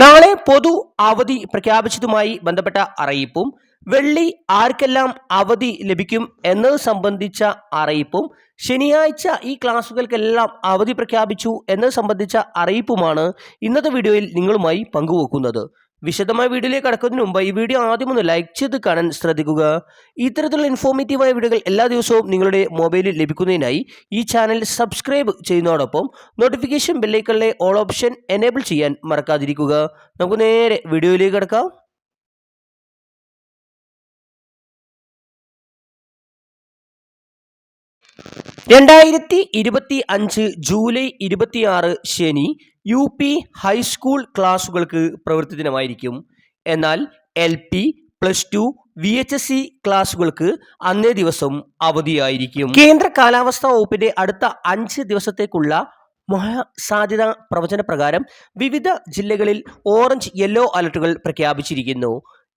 നാളെ പൊതു അവധി പ്രഖ്യാപിച്ചതുമായി ബന്ധപ്പെട്ട അറിയിപ്പും വെള്ളി ആർക്കെല്ലാം അവധി ലഭിക്കും എന്നത് സംബന്ധിച്ച അറിയിപ്പും ശനിയാഴ്ച ഈ ക്ലാസ്സുകൾക്കെല്ലാം അവധി പ്രഖ്യാപിച്ചു എന്നത് സംബന്ധിച്ച അറിയിപ്പുമാണ് ഇന്നത്തെ വീഡിയോയിൽ നിങ്ങളുമായി പങ്കുവെക്കുന്നത്. വിശദമായ വീഡിയോയിലേക്ക് കടക്കുന്നതിന് മുമ്പ് ഈ വീഡിയോ ആദ്യം ഒന്ന് ലൈക്ക് ചെയ്ത് കാണാൻ ശ്രദ്ധിക്കുക. ഇത്തരത്തിലുള്ള ഇൻഫോർമേറ്റീവായ വീഡിയോകൾ എല്ലാ ദിവസവും നിങ്ങളുടെ മൊബൈലിൽ ലഭിക്കുന്നതിനായി ഈ ചാനൽ സബ്സ്ക്രൈബ് ചെയ്യുന്നതോടൊപ്പം നോട്ടിഫിക്കേഷൻ ബെല്ലൈക്കണിലെ ഓൾ ഓപ്ഷൻ എനേബിൾ ചെയ്യാൻ മറക്കാതിരിക്കുക. നമുക്ക് നേരെ വീഡിയോയിലേക്ക് കിടക്കാം. രണ്ടായിരത്തി ഇരുപത്തി അഞ്ച് ജൂലൈ ഇരുപത്തിയാറ് ശനി യു പി ഹൈസ്കൂൾ ക്ലാസുകൾക്ക് പ്രവൃത്തി ദിനമായിരിക്കും. എന്നാൽ L P plus two V H S C ക്ലാസുകൾക്ക് അന്നേ ദിവസം അവധിയായിരിക്കും. കേന്ദ്ര കാലാവസ്ഥാ വകുപ്പിന്റെ അടുത്ത അഞ്ച് ദിവസത്തേക്കുള്ള മഹാസാധ്യത സാധ്യത പ്രവചന പ്രകാരം വിവിധ ജില്ലകളിൽ ഓറഞ്ച് യെല്ലോ അലർട്ടുകൾ പ്രഖ്യാപിച്ചിരിക്കുന്നു.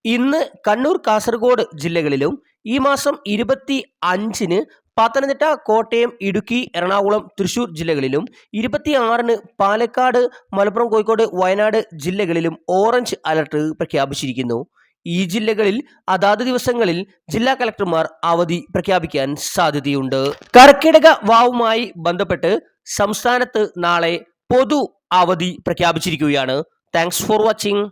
ഇന്ന് കണ്ണൂർ കാസർഗോഡ് ജില്ലകളിലും ഈ മാസം ഇരുപത്തി അഞ്ചിന് പത്തനംതിട്ട കോട്ടയം ഇടുക്കി എറണാകുളം തൃശൂർ ജില്ലകളിലും ഇരുപത്തിയാറിന് പാലക്കാട് മലപ്പുറം കോഴിക്കോട് വയനാട് ജില്ലകളിലും ഓറഞ്ച് അലർട്ട് പ്രഖ്യാപിച്ചിരിക്കുന്നു. ഈ ജില്ലകളിൽ അതാത് ദിവസങ്ങളിൽ ജില്ലാ കലക്ടർമാർ അവധി പ്രഖ്യാപിക്കാൻ സാധ്യതയുണ്ട്. കർക്കിടക വാവുമായി ബന്ധപ്പെട്ട് സംസ്ഥാനത്ത് നാളെ പൊതു അവധി പ്രഖ്യാപിച്ചിരിക്കുകയാണ്. Thanks for watching.